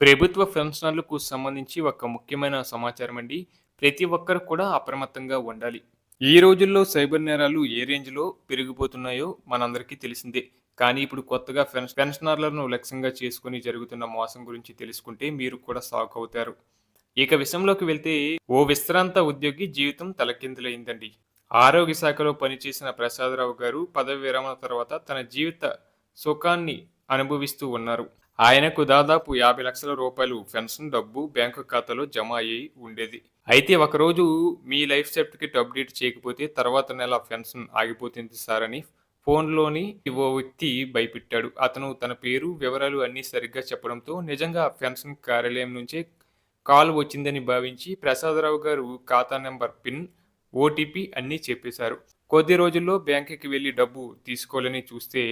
ప్రభుత్వ పెన్షనర్లకు సంబంధించి ఒక ముఖ్యమైన సమాచారం అండి. ప్రతి ఒక్కరు కూడా అప్రమత్తంగా ఉండాలి. ఈ రోజుల్లో సైబర్ నేరాలు ఏ రేంజ్లో పెరిగిపోతున్నాయో మనందరికీ తెలిసిందే. కానీ ఇప్పుడు కొత్తగా పెన్షనర్లను లక్ష్యంగా చేసుకుని జరుగుతున్న మోసం గురించి తెలుసుకుంటే మీరు కూడా షాక్ అవుతారు ఇక విషయంలోకి వెళ్తే ఓ విశ్రాంత ఉద్యోగి జీవితం తలకిందులైందండి. ఆరోగ్య శాఖలో పనిచేసిన ప్రసాదరావు గారు పదవి విరమణ తర్వాత తన జీవిత సుఖాన్ని అనుభవిస్తూ ఉన్నారు. ఆయనకు దాదాపు యాభై లక్షల రూపాయలు పెన్షన్ డబ్బు బ్యాంకు ఖాతాలో జమ అయ్యి ఉండేది. అయితే ఒకరోజు మీ లైఫ్ సర్టిఫికేట్ అప్డేట్ చేయకపోతే తర్వాత నెల పెన్షన్ ఆగిపోతుంది సార్ అని ఫోన్లోని ఓ వ్యక్తి భయపెట్టాడు. అతను తన పేరు వివరాలు అన్నీ సరిగ్గా చెప్పడంతో నిజంగా పెన్షన్ కార్యాలయం నుంచే కాల్ వచ్చిందని భావించి ప్రసాదరావు గారు ఖాతా నెంబర్ పిన్ ఓటీపీ అన్నీ చెప్పేశారు. కొద్ది రోజుల్లో బ్యాంకుకి వెళ్ళి డబ్బు తీసుకోవాలని చూస్తే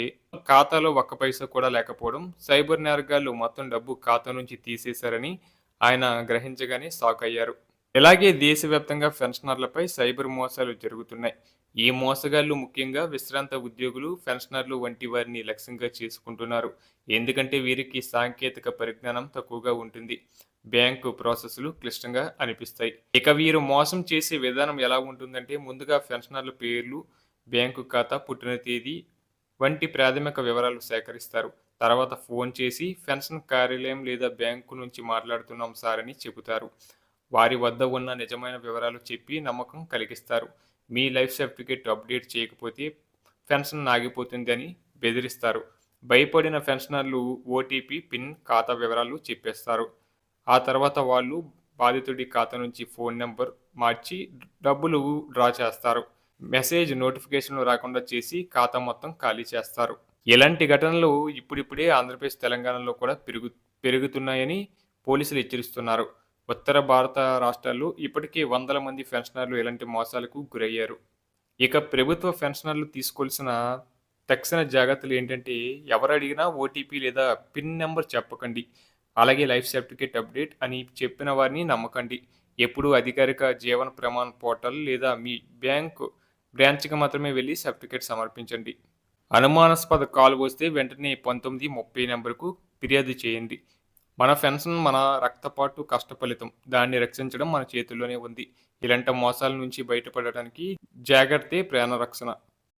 ఖాతాలో ఒక్క పైసా కూడా లేకపోవడం సైబర్ నేరగాళ్ళు మొత్తం డబ్బు ఖాతా నుంచి తీసేశారని ఆయన గ్రహించగానే షాక్ అయ్యారు. ఇలాగే దేశవ్యాప్తంగా పెన్షనర్లపై సైబర్ మోసాలు జరుగుతున్నాయి. ఈ మోసగాళ్ళు ముఖ్యంగా విశ్రాంత ఉద్యోగులు పెన్షనర్లు వంటి వారిని లక్ష్యంగా చేసుకుంటున్నారు. ఎందుకంటే వీరికి సాంకేతిక పరిజ్ఞానం తక్కువగా ఉంటుంది. బ్యాంకు ప్రాసెస్లు క్లిష్టంగా అనిపిస్తాయి. ఇక వీరు మోసం చేసే విధానం ఎలా ఉంటుందంటే ముందుగా పెన్షనర్ల పేర్లు బ్యాంకు ఖాతా పుట్టిన తేదీ వంటి ప్రాథమిక వివరాలు సేకరిస్తారు. తర్వాత ఫోన్ చేసి పెన్షన్ కార్యాలయం లేదా బ్యాంకు నుంచి మాట్లాడుతున్నాం సార్ అని చెబుతారు. వారి వద్ద ఉన్న నిజమైన వివరాలు చెప్పి నమ్మకం కలిగిస్తారు. మీ లైఫ్ సర్టిఫికేట్ అప్డేట్ చేయకపోతే పెన్షన్ ఆగిపోతుంది అని బెదిరిస్తారు. భయపడిన పెన్షనర్లు ఓటీపీ పిన్ ఖాతా వివరాలు చెప్పేస్తారు. ఆ తర్వాత వాళ్ళు బాధితుడి ఖాతా నుంచి ఫోన్ నెంబర్ మార్చి డబ్బులు డ్రా చేస్తారు. మెసేజ్ నోటిఫికేషన్లు రాకుండా చేసి ఖాతా మొత్తం ఖాళీ చేస్తారు. ఇలాంటి ఘటనలు ఇప్పుడిప్పుడే ఆంధ్రప్రదేశ్ తెలంగాణలో కూడా పెరుగు పెరుగుతున్నాయని పోలీసులు హెచ్చరిస్తున్నారు. ఉత్తర భారత రాష్ట్రాల్లో ఇప్పటికే వందల మంది పెన్షనర్లు ఇలాంటి మోసాలకు గురయ్యారు. ఇక ప్రభుత్వ పెన్షనర్లు తీసుకోవాల్సిన తక్షణ జాగ్రత్తలు ఏంటంటే ఎవరు అడిగినా ఓటీపీ లేదా పిన్ నెంబర్ చెప్పకండి. అలాగే లైఫ్ సర్టిఫికేట్ అప్డేట్ అని చెప్పిన వారిని నమ్మకండి. ఎప్పుడూ అధికారిక జీవన ప్రమాణ పోర్టల్ లేదా మీ బ్యాంక్ బ్రాంచ్కి మాత్రమే వెళ్ళి సర్టిఫికేట్ సమర్పించండి. అనుమానాస్పద కాల్ వస్తే వెంటనే పంతొమ్మిది ముప్పై నెంబర్కు ఫిర్యాదు చేయండి. మన పెన్షన్ మన రక్తపాటు కష్ట ఫలితం దాన్ని రక్షించడం మన చేతుల్లోనే ఉంది. ఇలాంటి మోసాల నుంచి బయటపడటానికి జాగ్రత్తే ప్రాణ రక్షణ.